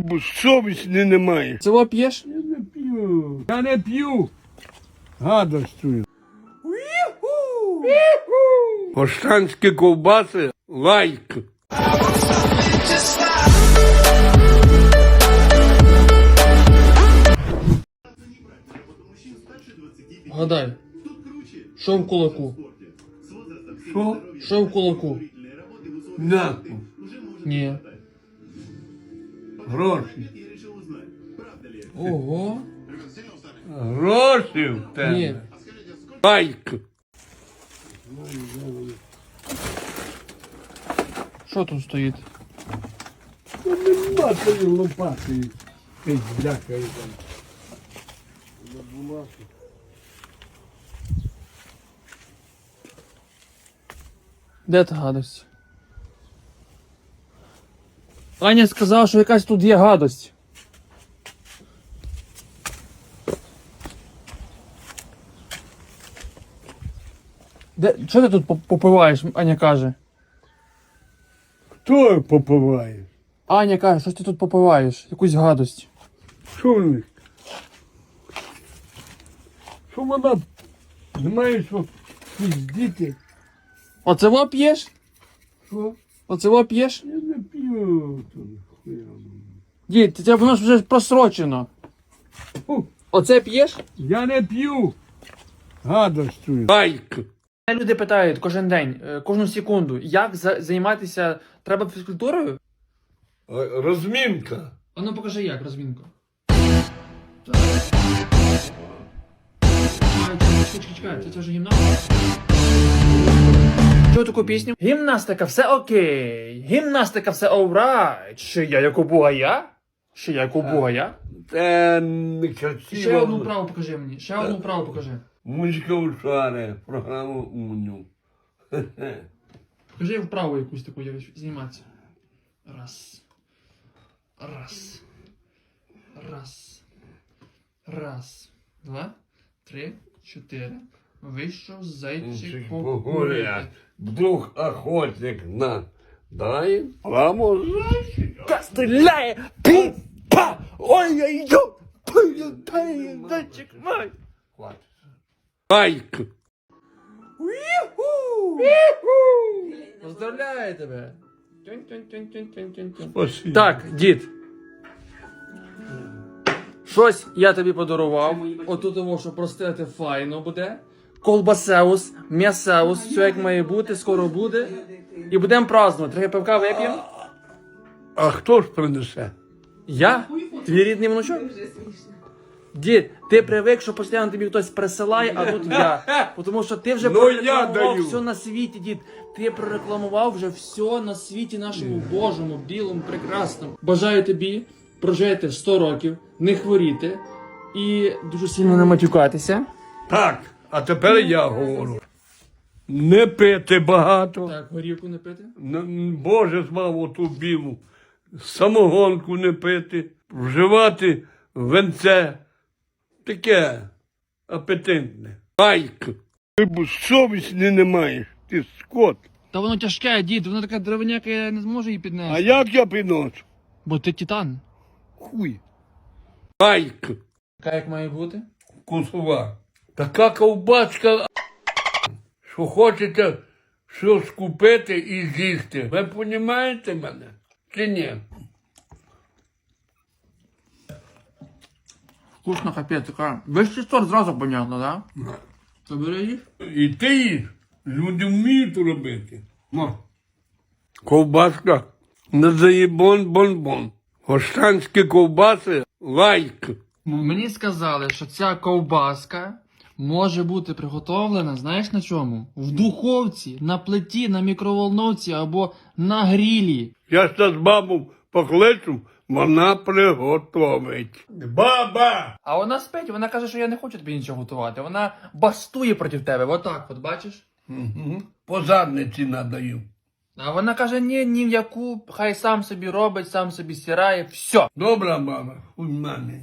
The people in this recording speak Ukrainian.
Бо совісті немає. Цього п'єш? Я не п'ю. Я не п'ю. Гадостую. Оштанські ковбаси лайк. Гадай. Що в кулаку? Що? Що в кулаку? Нахуй. Ні. Гроші. Ого. Гроші в тебе. Ні. Лайк. Що тут стоїть? Ну нема тої лопати. Ти блякає там. На бумагу. Де та гадость? Аня сказав, що якась тут є гадость. Де, що ти тут поп- попиваєш? Аня каже. Хто попиває? Аня каже, що ти тут попиваєш? Якусь гадость. Що в них? Що вона має що піздіти? Оце во п'єш? Що? Оце п'єш? Я не п'ю. то хуя. Дід, це воно ж вже просрочено. Фу. Оце п'єш? Я не п'ю. Гадостую. Лайк. Мене Люди питають кожен день, е, кожну секунду, як за- займатися треба фізкультурою? Розмінка. А ну покажи як, розмінку. Чекай, чекай, це, це вже гімнастика. Чого таку пісню? Гімнастика, все окей. Гімнастика, все alright. Ще я як у бугая? Ще я як у? Це не красиво. Ще одну вправу покажи мені. Ще одну вправу покажи. Музика у шаре. Програму умню. Покажи вправу якусь таку я зніматися. Раз. Раз. Раз. Раз. Два. Три. Чотири. Вийшов зайчик погуляти. Вдруг охотник на. Дай ламу зайчика. Стріляє! Пі-па! Ой-ой-ой! Політає зайчик май! Хватить. Лайк. Поздравляю тебе! Спасибо. Так, дід. Щось я тобі подарував. Отут тому, що простити файно буде. Колбасеус, м'ясеус, все як має бути, скоро буде. І будемо празднувати. Трохи пивка вип'ємо. А хто ж принесе? Я? Твій рідний внучок? Дід, ти привик, що постійно тобі хтось присилає, а тут я. Тому що ти вже Ну, я прорекламував даю. все на світі, дід. Ти прорекламував вже все на світі нашому Божому, білому, прекрасному. Бажаю тобі прожити 100 років, не хворіти і дуже сильно не матюкатися. Так, а тепер я говорю. Не пити багато. Так, горівку не пити. Н- Боже змав оту білу. Самогонку не пити, вживати венце. Таке апетитне. Лайк. Ти совісті не маєш, ти скот. Та воно тяжке, дід, воно така дровиняка, я не зможу її А як я приношу? Бо ти титан. Хуй. Лайк. Така як має бути? Вкусова. Така ковбачка, що хочете щось купити і з'їсти. Ви розумієте мене? Чи ні? Вкусно капець, така. Вищий сорт зразу понятно, да? То бери їх. І ти їж. Люди вміють робити. Мо. Ковбаска. Не заїбон бон-бон. Оштанські ковбаси лайк. Мені сказали, що ця ковбаска може бути приготовлена, знаєш на чому? В духовці, на плиті, на мікроволновці або на грілі. Я зараз бабу покличу, вона приготовить. Баба! А вона спить, вона каже, що я не хочу тобі нічого готувати. Вона бастує проти тебе, отак, от бачиш? Угу. По задниці надаю. А вона каже, ні, ні в яку, хай сам собі робить, сам собі стирає, все. Добра баба, хуй мене.